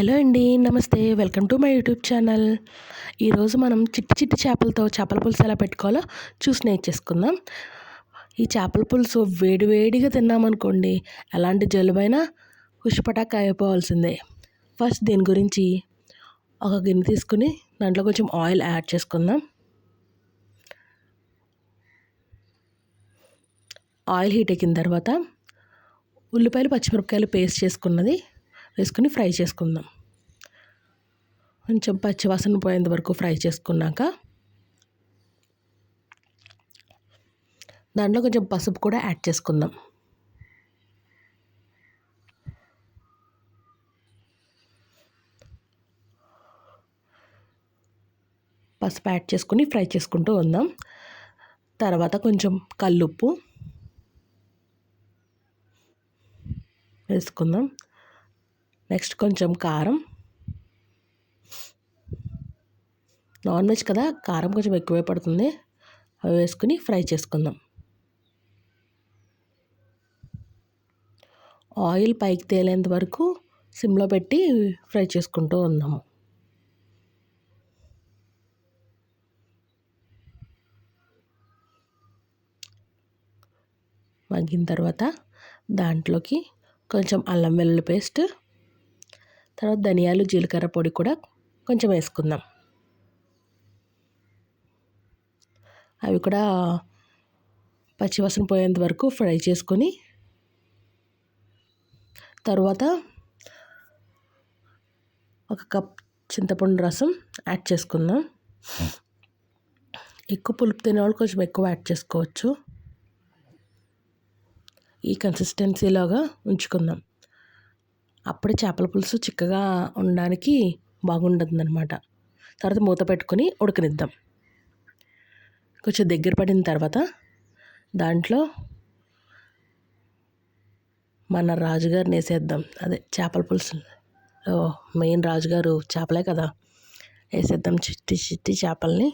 Hello అండి నమస్తే. Welcome to my YouTube channel. ఈరోజు మనం చిట్టి చిట్టి చేపలతో చేపల పులుసు ఎలా పెట్టుకోవాలో చూసి నేర్చేసుకుందాం. ఈ చేపల పులుసు వేడివేడిగా తిన్నామనుకోండి ఎలాంటి జలుబైనా హుషపటాక్ అయిపోవాల్సిందే ఫస్ట్ దీని గురించి ఒక గిన్నె తీసుకుని దాంట్లో కొంచెం ఆయిల్ యాడ్ చేసుకుందాం. ఆయిల్ హీట్ ఎక్కిన తర్వాత ఉల్లిపాయలు పచ్చిమిరపకాయలు పేస్ట్ చేసుకున్నది వేసుకుని ఫ్రై చేసుకుందాం. కొంచెం పచ్చివాసన పోయేంత వరకు ఫ్రై చేసుకున్నాక దాంట్లో కొంచెం పసుపు కూడా యాడ్ చేసుకుందాం. పసుపు యాడ్ చేసుకుని ఫ్రై చేసుకుంటూ ఉందాం. తర్వాత కొంచెం కల్లుప్పు వేసుకుందాం. నెక్స్ట్ కొంచెం కారం. నాన్ వెజ్ కదా కారం కొంచెం ఎక్కువే పడుతుంది. అవి వేసుకుని ఫ్రై చేసుకుందాం. ఆయిల్ పైకి తేలేంత వరకు సిమ్లో పెట్టి ఫ్రై చేసుకుంటూ ఉన్నాము మగ్గిన తర్వాత దాంట్లోకి కొంచెం అల్లం వెల్లుల్లి పేస్ట్ తర్వాత ధనియాలు జీలకర్ర పొడి కూడా కొంచెం వేసుకుందాం. అవి కూడా పచ్చివాసన పోయేంత వరకు ఫ్రై చేసుకొని తర్వాత ఒక కప్ చింతపండు రసం యాడ్ చేసుకుందాం. ఎక్కువ పులుపు తినేవాళ్ళు కొంచెం ఎక్కువ యాడ్ చేసుకోవచ్చు. ఈ కన్సిస్టెన్సీలోగా ఉంచుకుందాం. అప్పుడే చేపల పులుసు చిక్కగా ఉండడానికి బాగుంటుంది అనమాట తర్వాత మూత పెట్టుకొని ఉడకనిద్దాం. కొంచెం దగ్గర పడిన తర్వాత దాంట్లో మన రాజుగారిని వేసేద్దాం. అదే చేపల పులుసు. మెయిన్ రాజుగారు చేపలే కదా. వేసేద్దాం చిట్టి చిట్టి చేపల్ని.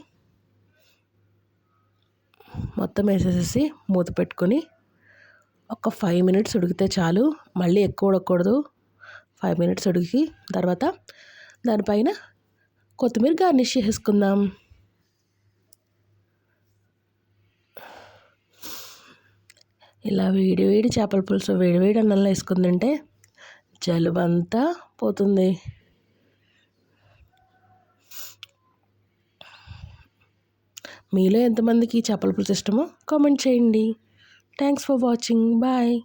మొత్తం వేసేసేసి మూత పెట్టుకొని ఒక ఫైవ్ మినిట్స్ ఉడికితే చాలు. మళ్ళీ ఎక్కువ ఉడకూడదు. ఫైవ్ మినిట్స్ ఉడికి తర్వాత దానిపైన కొత్తిమీర గార్నిష్ చేసుకుందాం ఇలా వేడి వేడి చేపల పులుసు వేడి వేడి అన్నంలో వేసుకుని తింటే పోతుంది. మీలో ఎంతమందికి చేపల పులుసు ఇష్టమో కామెంట్ చేయండి. Thanks for watching bye